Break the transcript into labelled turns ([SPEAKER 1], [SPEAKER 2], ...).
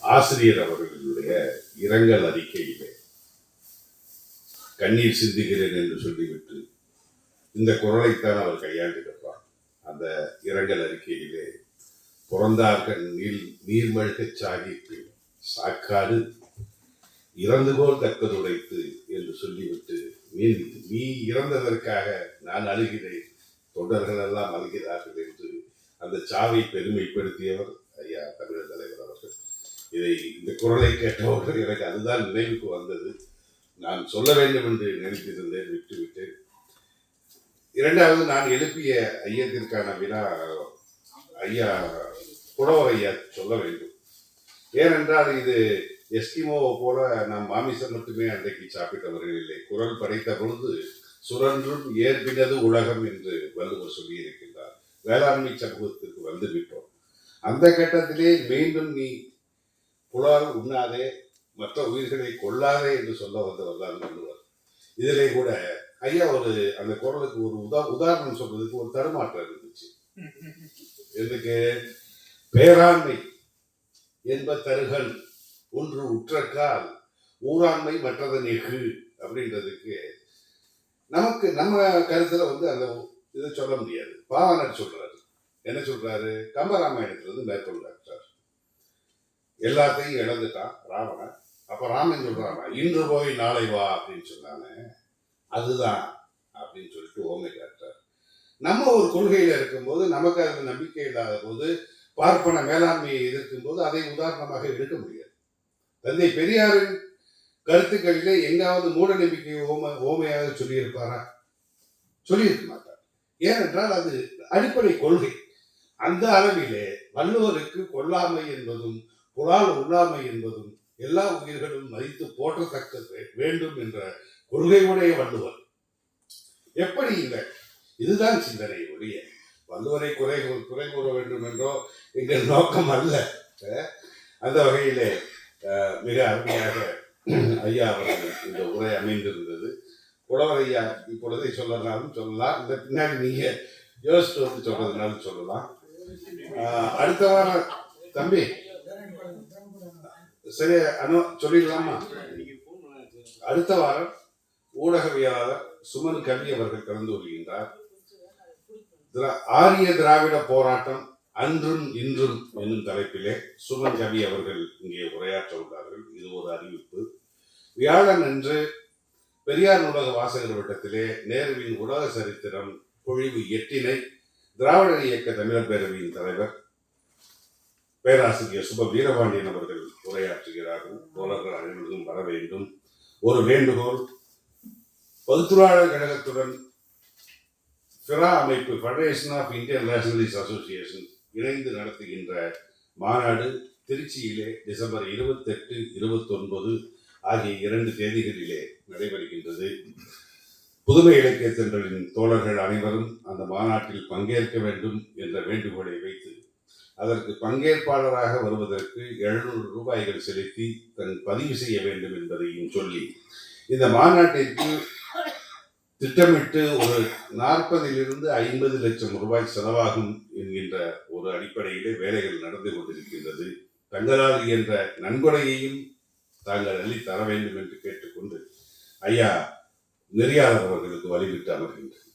[SPEAKER 1] ஆசிரியர் அவர்களுடைய இரங்கல் அறிக்கையிலே கண்ணீர் சிந்துகிறேன் என்று சொல்லிவிட்டு இந்த குரலைத்தான் அவர் கையாண்டிருப்பார். அந்த இரங்கல் அறிக்கையிலே பிறந்தார்கள் நீர் நீர்மழ்கச் சாகிட்டு சாக்காடு இறந்துகோல் தக்கதுடைத்து என்று சொல்லிவிட்டு நீ நீ இறந்ததற்காக நான் அழுகிறேன். தொண்டர்கள் எல்லாம் அழுகிறார்கள் என்று அந்த சாவை பெருமைப்படுத்தியவர் ஐயா தமிழர் தலைவர் அவர்கள் இதை இந்த குரலை கேட்டவர்கள் எனக்கு அதுதான் நினைவுக்கு வந்தது. நான் சொல்ல வேண்டும் என்று நினைத்திருந்தேன் விட்டுவிட்டேன் இரண்டாவது நான் எழுப்பிய ஐயத்திற்கான வினா ஐயா புலவர் ஐயா சொல்ல வேண்டும். ஏனென்றால் இது எஸ்கிமோவை போல நாம் மாமிசம் மட்டுமே அன்றைக்கு சாப்பிட்டவர்கள் இல்லை. குரல் படைத்த பொழுது சுரன்றும் ஏற்பினது உலகம் என்று வள்ளுவர் சொல்லியிருக்கின்றார். வேளாண்மை சமூகத்திற்கு வந்து விட்டோம். அந்த கட்டத்திலே மீண்டும் நீ புலால் உண்ணாதே மற்ற உயிர்களை கொல்லாதே என்று சொல்ல வந்தவர் தான் வள்ளுவர். இதிலே கூட ஐயா ஒரு அந்த குரலுக்கு ஒரு உதா உதாரணம் சொல்றதுக்கு ஒரு தடுமாற்றம் இருந்துச்சு. எதுக்கு பேராண்மை என்ப தருகல் ஒன்று உற்றக்கால் ஊராண்மை மற்றது நெகு அப்படின்றதுக்கு நமக்கு நம்ம கருத்துல வந்து அந்த இதை சொல்ல முடியாது. பாவனர் சொல்றாரு. என்ன சொல்றாரு? கம்பராமாயணத்துல இருந்து மேற்கொள்றாரு. எல்லாத்தையும் இழந்துட்டான் ராவணன். அப்போ ராமன் சொல்கிறான் இன்று போய் நாளை வா அப்படின்னு சொன்னானே. அதுதான் அப்படின்னு சொல்லிட்டு ஓமை காட்டார் நம்ம ஒரு கொள்கையில் இருக்கும்போது நமக்கு அது நம்பிக்கை இல்லாத போது பார்ப்பன மேலாண்மையை எதிர்க்கும் போது அதை உதாரணமாக எடுக்க முடியாது. தந்தை பெரியாரின் கருத்துக்களிலே எங்காவது மூட நம்பிக்கை ஓம ஓமையாக சொல்லியிருப்பாரா? சொல்லியிருக்க மாட்டார். ஏனென்றால் அது அடிப்படை கொள்கை. அந்த அளவிலே வள்ளுவருக்கு கொல்லாமை என்பதும் புலால் உண்ணாமை என்பதும் எல்லா உயிர்களும் மதித்து போற்றத்தக்க வேண்டும் என்ற கொள்கையுடைய வள்ளுவர். எப்படி இல்லை இதுதான் சிந்தனை ஒழிய வள்ளுவரை குறை குறை கூற வேண்டும் என்றோ எங்கள் நோக்கம் அல்ல. அந்த வகையிலே மிக அருமையாக ஐயா அவர்கள் இந்த உரை அமைந்திருந்தது. புலவர் ஐயா இப்பொழுதை சொல்லனாலும் சொல்லலாம். இந்த பின்னாடி நீங்க யோசிச்சு வந்து சொல்றதுனாலும் சொல்லலாம். அடுத்த வாரம் தம்பி. சரி அனு சொல்லிடலாமா? அடுத்த வாரம் ஊடகவியலாளர் சுமன் கவி அவர்கள் கலந்து கொள்கின்றார். ஆரிய திராவிட போராட்டம் அன்றும் இன்றும் என்னும் தலைப்பிலே சுமன் கவி அவர்கள் இங்கே உரையாற்ற உள்ளார்கள். இது ஒரு அறிவிப்பு. வியாழன் அன்று பெரியார் நூலக வாசகர் வட்டத்திலே நேருவின் உலக சரித்திரம் பொழிவு எட்டினை திராவிட இயக்க தமிழர் பேரவையின் தலைவர் பேராசிரியர் சுப வீரபாண்டியன் அவர்கள் உரையாற்றுகிறார்கள். தோழர்கள் அனைவரும் வர வேண்டும். ஒரு வேண்டுகோள். பொதுத்துறாளர் கழகத்துடன் ஃபிரா அமைப்பு federation of Indian nationalist association இணைந்து நடத்துகின்ற மாநாடு திருச்சியிலே டிசம்பர் இருபத்தெட்டு இருபத்தொன்பது ஆகிய இரண்டு தேதிகளிலே நடைபெறுகின்றது. புதுமை இலக்கிய சென்றலின் தோழர்கள் அனைவரும் அந்த மாநாட்டில் பங்கேற்க வேண்டும் என்ற வேண்டுகோளை வைத்து அதற்கு பங்கேற்பாளராக வருவதற்கு எழுநூறு ரூபாய்கள் செலுத்தி தன் பதிவு செய்ய வேண்டும் என்பதையும் சொல்லி இந்த மாநாட்டிற்கு திட்டமிட்டு ஒரு நாற்பதிலிருந்து ஐம்பது லட்சம் ரூபாய் செலவாகும் என்கின்ற ஒரு அடிப்படையிலே வேலைகள் நடந்து கொண்டிருக்கின்றது. தங்களால் என்ற நன்கொடையையும் தாங்கள் அள்ளி தர வேண்டும் என்று கேட்டுக்கொண்டு ஐயா நெறியாளர் அவர்களுக்கு வழிவிட்டு அமர்கின்றனர்